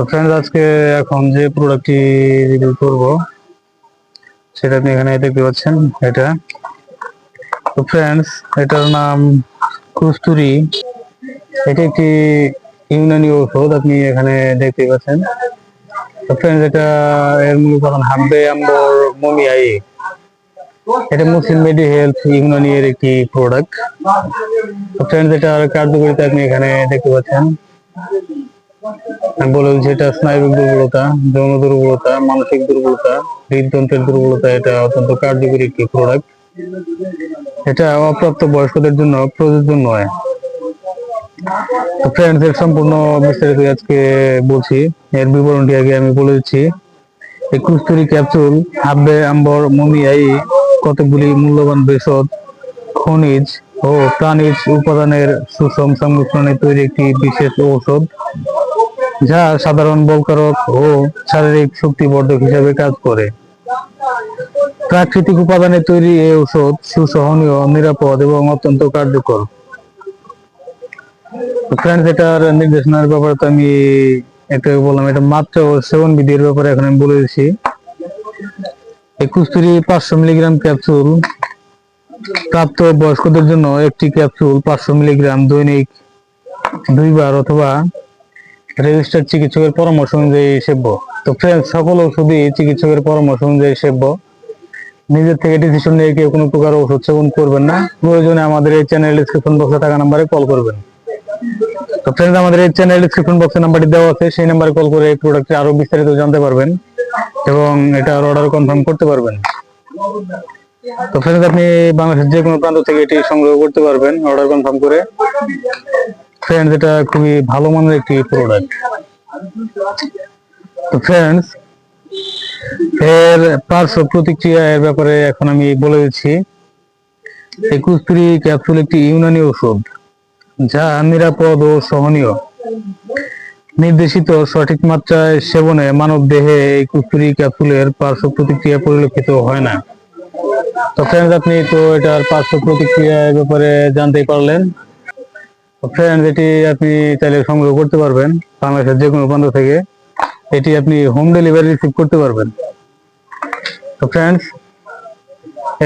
তো ফ্রেন্ডস আজকে এখন যে প্রোডাক্টটি রিভিউ করব, সেটা আপনি এখানে দেখতে পাচ্ছেন, এটা। তো ফ্রেন্ডস এটার নাম কুস্তুরি। এটি একটি ইউনানি ওষুধ আপনি এখানে দেখতে পাচ্ছেন। তো ফ্রেন্ডস এটা এর মূল উপাদান হাব্বে আম্বর মমিয়াই এটা মুসলিম মেডি হেলথ ইউনানি এর একটি প্রোডাক্ট তো ফ্রেন্ডস এটার কার্যকারিতা আপনি এখানে দেখতে পাচ্ছেন। আমি বলে দিচ্ছি এটা স্নায়বিক দুর্বলতা, যৌন দুর্বলতা, মানসিক দুর্বলতা, হৃদযন্ত্রের দুর্বলতা, এটা অত্যন্ত কার্যকরী একটি প্রোডাক্ট এটা অপ্রাপ্ত বয়স্কদের জন্য, প্রযোজ্য নয়। ফ্রেন্ডস এর সম্পূর্ণ বিস্তারিত আজকে বলছি। এর বিবরণটি আগে আমি বলে দিচ্ছি। এই কুস্তুরি ক্যাপসুল হাব্বে, আম্বর মমিয়াই কতগুলি মূল্যবান ভেষজ, খনিজ ও প্রাণীজ উপাদানের সুষম সংমিশ্রণে তৈরি একটি বিশেষ ঔষধ। যা সাধারণ বলকারক ও শারীরিক শক্তিবর্ধক হিসেবে কাজ করে। প্রাকৃতিক উপাদানে তৈরি এই ঔষধ সুসহনীয়, নিরাপদ এবং অত্যন্ত কার্যকর। ফ্রেন্ডস এটার নির্দেশনার ব্যাপারে তো আমি আগে বললাম, এটা মাত্র সেবন বিধির ব্যাপারে এখন আমি বলে দিচ্ছি। কুস্তুরি পাঁচশো মিলিগ্রাম ক্যাপসুল, প্রাপ্ত বয়স্কদের জন্য একটি ক্যাপসুল পাঁচশো মিলিগ্রাম দৈনিক দুইবার অথবা রেজিস্টার্ড চিকিৎসকের পরামর্শ অনুযায়ী সেব্য। তো ফ্রেন্ডস সকল ওষুধই চিকিৎসকের পরামর্শ অনুযায়ী সেব্য। নিজের থেকে ডিসিশন নিয়ে কেউ কোনো প্রকার ওষুধ সেবন করবেন না। প্রয়োজনে আমাদের এই চ্যানেল ডিসক্রিপশন বক্সে থাকা নাম্বারে কল করবেন। তো ফ্রেন্ডস আমাদের এই চ্যানেল ডিসক্রিপশন বক্সে নাম্বারটি দেওয়া আছে। সেই নাম্বারে কল করে এই প্রোডাক্টটি আরও বিস্তারিত জানতে পারবেন এবং এটার অর্ডার কনফার্ম করতে পারবেন। তো ফ্রেন্ডস আপনি বাংলাদেশের যে কোনো প্রান্ত থেকে এটি সংগ্রহ করতে পারবেন। অর্ডার কনফার্ম করে। ফ্রেন্ডস এটা খুবই ভালো মানের একটি প্রোডাক্ট তো ফ্রেন্ডস এর পার্শ্ব প্রতিক্রিয়া এর ব্যাপারে এখন আমি বলে দিচ্ছি। এই কুস্তুরি ক্যাপসুল একটি ইউনানি ওষুধ, যা নিরাপদ ও সহনীয়। নির্দেশিত সঠিক মাত্রায় সেবনে মানব দেহে এই কুস্তুরি ক্যাপসুলের পার্শ্ব প্রতিক্রিয়া পরিলক্ষিত হয় না। তো ফ্রেন্ডস আপনি তো এটার পার্শ্ব প্রতিক্রিয়া এর ব্যাপারে জানতেই পারলেন। ফ্রেন্ডস এটি আপনি চাইলে সংগ্রহ করতে পারবেন বাংলাদেশের যে কোনো প্রান্ত থেকে, এটি আপনি হোম ডেলিভারি রিসিভ করতে পারবেন। তো ফ্রেন্ডস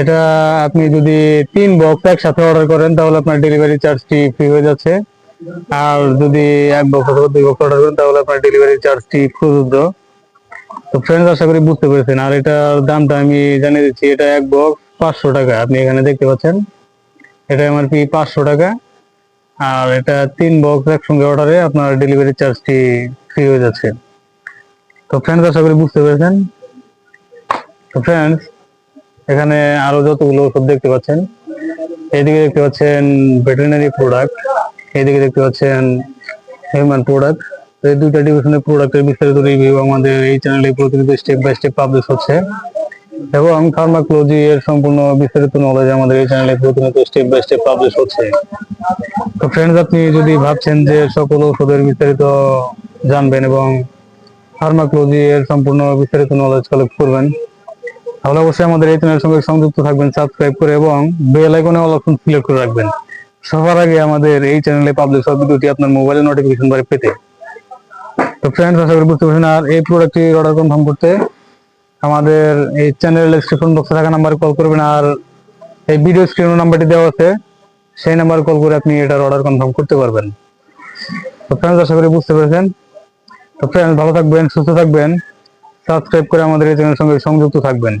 এটা আপনি যদি তিন বক্স একসাথে অর্ডার করেন, তাহলে আপনার ডেলিভারি চার্জটি ফ্রি হয়ে যাচ্ছে। আর যদি এক বক্স অথবা দুই বক্স অর্ডার করেন, তাহলে আপনার ডেলিভারি চার্জটি প্রযোজ্য। তো ফ্রেন্ডস আশা করি বুঝতে পেরেছেন। আর এটার দামটা আমি জানিয়ে দিচ্ছি, এটা এক বক্স পাঁচশো টাকা। আপনি এখানে দেখতে পাচ্ছেন এটা এমআরপি পাঁচশো টাকা। আর এটা তিন বক্স একসঙ্গে অর্ডারে আপনার ডেলিভারি চার্জটি ফ্রি হয়ে যাচ্ছে। তো ফ্রেন্ডস আশা করি বুঝতে পেরেছেন। তো ফ্রেন্ডস এখানে আরও যতগুলো ওষুধ দেখতে পাচ্ছেন এইদিকে দেখতে পাচ্ছেন ভেটেরিনারি প্রোডাক্ট এইদিকে দেখতে পাচ্ছেন হিউম্যান প্রোডাক্ট এই দুইটা ডিভিশনের প্রোডাক্টের বিস্তারিত রিভিউ আমাদের এই চ্যানেলে প্রতিনিয়ত স্টেপ বাই স্টেপ পাবলিশ হচ্ছে। এবং ফার্মাকোলজি এর সম্পূর্ণ বিস্তারিত নলেজ আমাদের এই চ্যানেলে প্রতিনিয়ত স্টেপ বাই স্টেপ পাবলিশ হচ্ছে। তো ফ্রেন্ডস আপনি যদি ভাবছেন যে সকল ওষুধের বিস্তারিত জানবেন এবং ফার্মাকোলজি এর সম্পূর্ণ বিস্তারিত নলেজ কালেক্ট করবেন, তাহলে অবশ্যই আমাদের এই চ্যানেলের সঙ্গে সংযুক্ত থাকবেন সাবস্ক্রাইব করে এবং বেল আইকনে অল অপশন সিলেক্ট করে রাখবেন। সবার আগে আমাদের এই চ্যানেলে পাবলিশ হওয়া ভিডিওটি আপনার মোবাইলে নোটিফিকেশন বারে পেতে। তো ফ্রেন্ডস আশা করি বুঝতে পারছেন। আর এই প্রোডাক্টটি অর্ডার কনফার্ম করতে আমাদের এই চ্যানেল ডিসক্রিপশন বক্সে থাকা নাম্বারে কল করবেন আর এই ভিডিও স্ক্রিন নাম্বারটি দেওয়া আছে, সেই নাম্বারে কল করে আপনি এটার অর্ডার কনফার্ম করতে পারবেন। তো ফ্রেন্ডস আশা করি বুঝতে পেরেছেন। তো ফ্রেন্ডস ভালো থাকবেন, সুস্থ থাকবেন। সাবস্ক্রাইব করে আমাদের এই চ্যানেলের সঙ্গে সংযুক্ত থাকবেন।